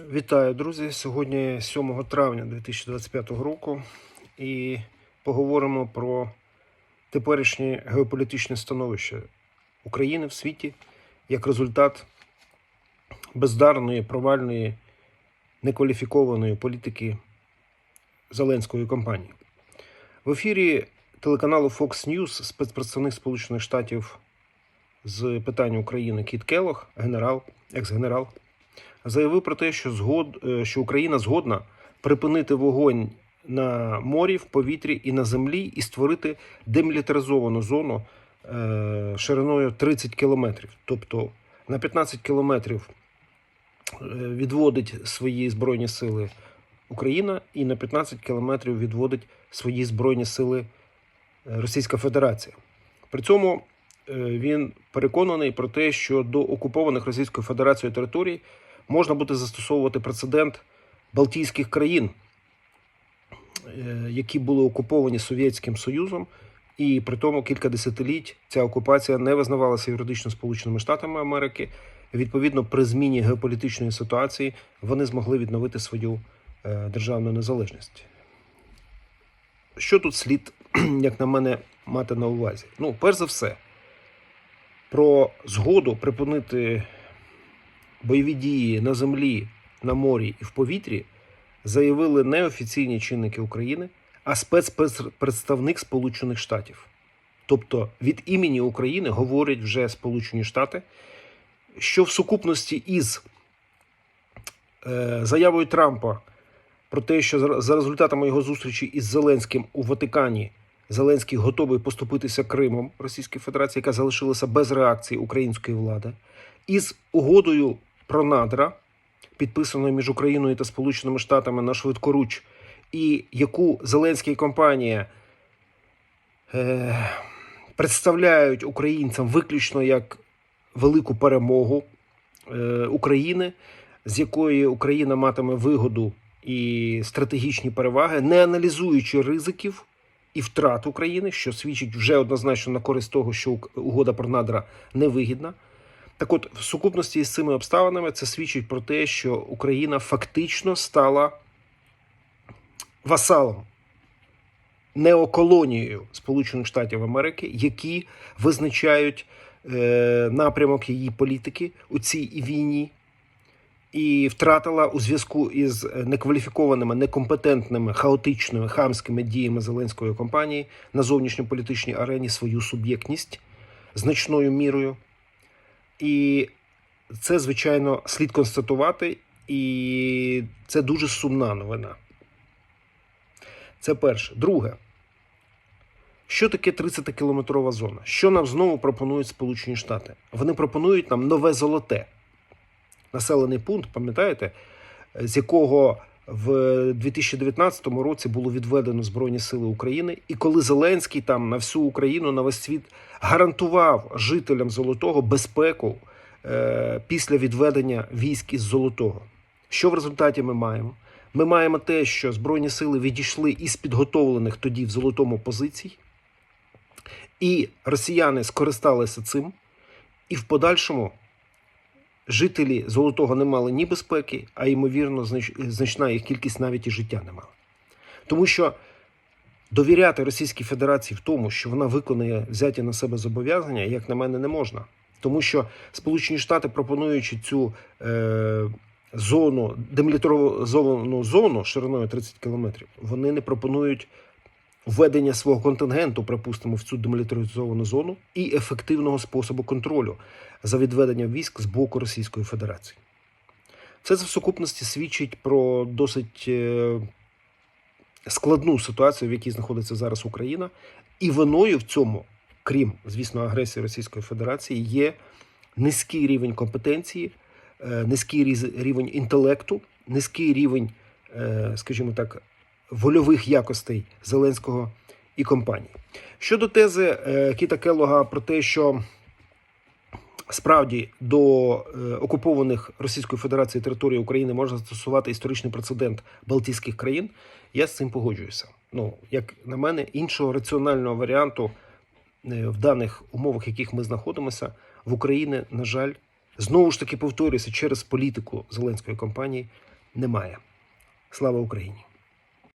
Вітаю, друзі! Сьогодні 7 травня 2025 року і поговоримо про теперішнє геополітичне становище України в світі як результат бездарної, провальної, некваліфікованої політики Зеленської кампанії. В ефірі телеканалу Fox News спецпредставник Сполучених Штатів з питань України Кіт Келох, генерал, екс-генерал, заявив про те, що згод, е, що Україна згодна припинити вогонь на морі, в повітрі і на землі і створити демілітаризовану зону е, шириною 30 кілометрів. Тобто на 15 кілометрів е, відводить свої збройні сили Україна, і на 15 кілометрів відводить свої збройні сили Російська Федерація. При цьому він переконаний про те, що до окупованих Російською Федерацією територій можна буде застосовувати прецедент Балтійських країн, е, які були окуповані Совєтським Союзом, і при тому кілька десятиліть ця окупація не визнавалася юридично Сполученими Штатами Америки. Відповідно, при зміні геополітичної ситуації вони змогли відновити свою е, державну незалежність. Що тут слід, як на мене, мати на увазі? Ну, перш за все, про згоду припинити бойові дії на землі, на морі і в повітрі заявили не офіційні чинники України, а спецпредставник Сполучених Штатів. Тобто від імені України говорять вже Сполучені Штати, що в сукупності із е, заявою Трампа про те, що за- результатами його зустрічі із Зеленським у Ватикані Зеленський готовий поступитися Кримом Російської Федерації, яка залишилася без реакції української влади, із угодою про надра, підписаною між Україною та Сполученими Штатами на швидкоруч, і яку Зеленський і компанія е, представляють українцям виключно як велику перемогу е, України, з якої Україна матиме вигоду і стратегічні переваги, не аналізуючи ризиків і втрат України, що свідчить вже однозначно на користь того, що угода про надра невигідна. Так от, в сукупності з цими обставинами це свідчить про те, що Україна фактично стала васалом, неоколонією Сполучених Штатів Америки, які визначають е, напрямок її політики у цій війні, і втратила у зв'язку із е, некваліфікованими, некомпетентними, хаотичними, хамськими діями Зеленської компанії на зовнішньополітичній арені свою суб'єктність значною мірою. І це, звичайно, слід констатувати, і це дуже сумна новина. Це перше. Друге. Що таке 30-кілометрова зона? Що нам знову пропонують Сполучені Штати? Вони пропонують нам нове золоте. Населений пункт, пам'ятаєте, з якого в 2019 році було відведено Збройні Сили України, і коли Зеленський там на всю Україну, на весь світ гарантував жителям Золотого безпеку е, після відведення військ із Золотого. Що в результаті ми маємо? Ми маємо те, що Збройні сили відійшли із підготовлених тоді в золотому позицій, і росіяни скористалися цим, і в подальшому жителі Золотого не мали ні безпеки, а ймовірно, значна їх кількість навіть і життя не мала. Тому що довіряти Російській Федерації в тому, що вона виконує взяті на себе зобов'язання, як на мене, не можна. Тому що Сполучені Штати, пропонуючи цю е, зону, демілітаризовану зону шириною 30 кілометрів, вони не пропонують введення свого контингенту, припустимо, в цю демілітаризовану зону і ефективного способу контролю за відведенням військ з боку Російської Федерації. Це в сукупності свідчить про досить е, складну ситуацію, в якій знаходиться зараз Україна, і виною в цьому, крім, звісно, агресії Російської Федерації, є низький рівень компетенції, е, низький рівень інтелекту, низький рівень, е, скажімо так, вольових якостей Зеленського і компанії. Щодо тези е, Кіта Келлога про те, що справді до е, окупованих Російською Федерацією території України можна застосувати історичний прецедент Балтійських країн, я з цим погоджуюся. Ну, як на мене, іншого раціонального варіанту е, в даних умовах, в яких ми знаходимося, в Україні, на жаль, знову ж таки повторюся, через політику Зеленської компанії немає. Слава Україні!